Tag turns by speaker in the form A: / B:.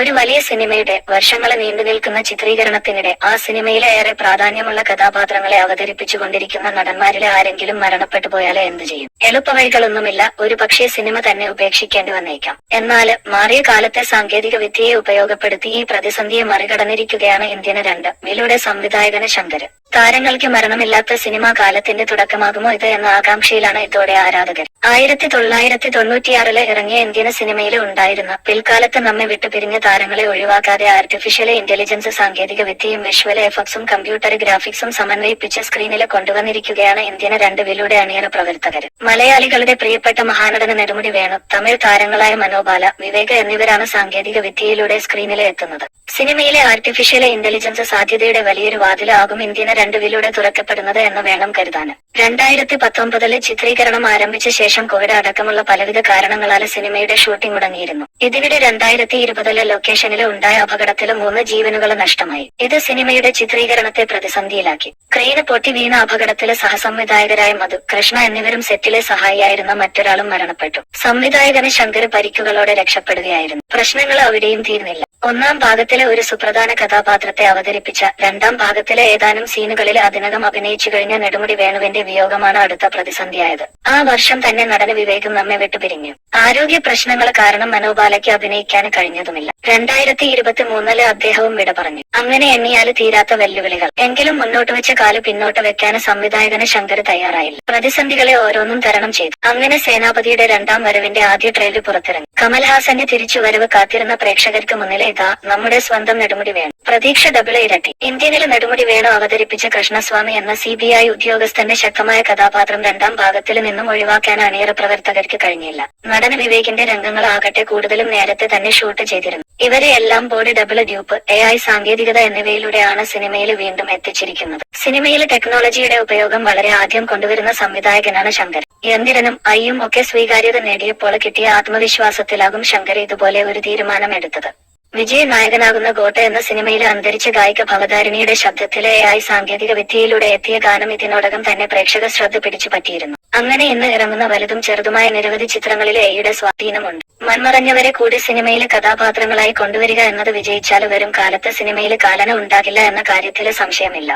A: ഒരു വലിയ സിനിമയുടെ വർഷങ്ങളെ നീണ്ടു നിൽക്കുന്ന ചിത്രീകരണത്തിനിടെ ആ സിനിമയിലെ ഏറെ പ്രാധാന്യമുള്ള കഥാപാത്രങ്ങളെ അവതരിപ്പിച്ചുകൊണ്ടിരിക്കുന്ന നടന്മാരിലെ ആരെങ്കിലും മരണപ്പെട്ടു പോയാലേ എന്തു ചെയ്യും? എളുപ്പവഴികളൊന്നുമില്ല ഒരു പക്ഷേ സിനിമ തന്നെ ഉപേക്ഷിക്കേണ്ടി വന്നേക്കാം. എന്നാൽ മാറിയ കാലത്തെ സാങ്കേതിക വിദ്യയെ ഉപയോഗപ്പെടുത്തി ഈ പ്രതിസന്ധിയെ മറികടന്നിരിക്കുകയാണ് ഇന്ത്യന് രണ്ട് മിലൂടെ സംവിധായകന് ശങ്കർ താരങ്ങൾക്ക് മരണമില്ലാത്ത സിനിമ കാലത്തിന്റെ തുടക്കമാകുമോ ഇത് എന്ന ആകാംക്ഷയിലാണ് ഇതോടെ ആരാധകർ. ആയിരത്തി തൊള്ളായിരത്തി തൊണ്ണൂറ്റിയാറിൽ ഇറങ്ങിയ ഇന്ത്യൻ സിനിമയിൽ ഉണ്ടായിരുന്ന പിൽക്കാലത്ത് നമ്മെ വിട്ടുപിരിഞ്ഞ താരങ്ങളെ ഒഴിവാക്കാതെ ആർട്ടിഫിഷ്യൽ ഇന്റലിജൻസ് സാങ്കേതിക വിദ്യയും വിഷ്വൽ എഫക്ട്സും കമ്പ്യൂട്ടർ ഗ്രാഫിക്സും സമന്വയിപ്പിച്ച് സ്ക്രീനിൽ കൊണ്ടുവന്നിരിക്കുകയാണ് ഇന്ത്യൻ വിലൂടെ അണിയറ പ്രവർത്തകർ മലയാളികളുടെ പ്രിയപ്പെട്ട മഹാനടന നെടുമുടി വേണു തമിഴ് താരങ്ങളായ മനോബാല വിവേക എന്നിവരാണ് സാങ്കേതിക വിദ്യയിലൂടെ സ്ക്രീനിൽ എത്തുന്നത്. സിനിമയിലെ ആർട്ടിഫിഷ്യൽ ഇന്റലിജൻസ് സാധ്യതയുടെ വലിയൊരു വാതിലാകും ഇന്ത്യനെ രണ്ട് വിലൂടെ തുറക്കപ്പെടുന്നത് എന്ന് വേണം കരുതാൻ രണ്ടായിരത്തി പത്തൊമ്പതിലെ ചിത്രീകരണം ആരംഭിച്ച ശേഷം കോവിഡ് അടക്കമുള്ള പലവിധ കാരണങ്ങളാൽ സിനിമയുടെ ഷൂട്ടിംഗ് മുടങ്ങിയിരുന്നു. ഇതിവിടെ രണ്ടായിരത്തി ഇരുപതിലെ ലൊക്കേഷനിൽ ഉണ്ടായ അപകടത്തിൽ മൂന്ന് ജീവനുകൾ നഷ്ടമായി. ഇത് സിനിമയുടെ ചിത്രീകരണത്തെ പ്രതിസന്ധിയിലാക്കി. ക്രെയിന് പൊട്ടി വീണ അപകടത്തിലെ സഹസംവിധായകരായ മധു കൃഷ്ണ എന്നിവരും സെറ്റിലെ സഹായിയായിരുന്ന മറ്റൊരാളും മരണപ്പെട്ടു. സംവിധായകന് ശങ്കർ പരിക്കുകളോടെ രക്ഷപ്പെടുകയായിരുന്നു. പ്രശ്നങ്ങൾ അവിടെയും തീർന്നില്ല. ഒന്നാം ഭാഗത്തിലെ ഒരു സുപ്രധാന കഥാപാത്രത്തെ അവതരിപ്പിച്ച രണ്ടാം ഭാഗത്തിലെ ഏതാനും സീനുകളിൽ അതിനകം അഭിനയിച്ചു കഴിഞ്ഞ നെടുമുടി വേണുവിന്റെ വിയോഗമാണ് അടുത്ത പ്രതിസന്ധിയായത്. ആ വർഷം തന്നെ നടന് വിവേകം നമ്മെ വിട്ടുപിരിഞ്ഞു. ആരോഗ്യ പ്രശ്നങ്ങൾ കാരണം മനോബാലയ്ക്ക് അഭിനയിക്കാൻ കഴിഞ്ഞതുമില്ല. രണ്ടായിരത്തി ഇരുപത്തി മൂന്നിൽ അദ്ദേഹവും വിട പറഞ്ഞു. അങ്ങനെ എണ്ണിയാൽ തീരാത്ത വെല്ലുവിളികൾ. എങ്കിലും മുന്നോട്ട് വെച്ച കാൽ പിന്നോട്ട് വെക്കാൻ സംവിധായകന് ശങ്കർ തയ്യാറായില്ല. പ്രതിസന്ധികളെ ഓരോന്നും തരണം ചെയ്തു. അങ്ങനെ സേനാപതിയുടെ രണ്ടാം വരവിന്റെ ആദ്യ ട്രെയിലർ പുറത്തിറങ്ങി. കമൽഹാസന്റെ തിരിച്ചുവരവ് കാത്തിരുന്ന പ്രേക്ഷകർക്ക് മുന്നിലെ ഇതാ നമ്മുടെ സ്വന്തം നെടുമുടി വേണം. പ്രതീക്ഷ ഡബിൾ ഇരട്ടി. ഇന്ത്യനിലെ നെടുമുടി വേണു അവതരിപ്പിച്ച കൃഷ്ണസ്വാമി എന്ന സി ബി ഐ ഉദ്യോഗസ്ഥന്റെ ശക്തമായ കഥാപാത്രം രണ്ടാം ഭാഗത്തിൽ നിന്നും ഒഴിവാക്കാൻ അണിയറ പ്രവർത്തകർക്ക് കഴിഞ്ഞില്ല. നടന വിവേകിന്റെ രംഗങ്ങളാകട്ടെ കൂടുതലും നേരത്തെ തന്നെ ഷൂട്ട് ചെയ്തിരുന്നു. ഇവരെ എല്ലാം body double dupe A I സാങ്കേതികത എന്നിവയിലൂടെയാണ് സിനിമയിൽ വീണ്ടും എത്തിച്ചിരിക്കുന്നത്. സിനിമയിൽ ടെക്നോളജിയുടെ ഉപയോഗം വളരെ ആദ്യം കൊണ്ടുവരുന്ന സംവിധായകനാണ് ശങ്കർ യന്ത്രനും ഐയും ഒക്കെ സ്വീകാര്യത നേടിയപ്പോൾ കിട്ടിയ ആത്മവിശ്വാസത്തിലാകും ശങ്കർ ഇതുപോലെ ഒരു തീരുമാനം തീരുമാനമെടുത്തത്. വിജയ് നായകനാകുന്ന ഗോട്ട എന്ന സിനിമയിലെ അന്തരിച്ച ഗായിക ഭവതാരിണിയുടെ ശബ്ദത്തിലെ ആയി സാങ്കേതിക വിദ്യയിലൂടെ എത്തിയ ഗാനം ഇതിനോടകം തന്നെ പ്രേക്ഷക ശ്രദ്ധ പിടിച്ചു പറ്റിയിരുന്നു. അങ്ങനെ ഇന്ന് ഇറങ്ങുന്ന വലുതും ചെറുതുമായ നിരവധി ചിത്രങ്ങളിൽ എയുടെ സ്വാധീനമുണ്ട്. മൺമറഞ്ഞവരെ കൂടി സിനിമയിലെ കഥാപാത്രങ്ങളായി കൊണ്ടുവരിക എന്നത് വിജയിച്ചാൽ വരും കാലത്ത് സിനിമയിൽ കാലന ഉണ്ടാകില്ല എന്ന കാര്യത്തിൽ സംശയമില്ല.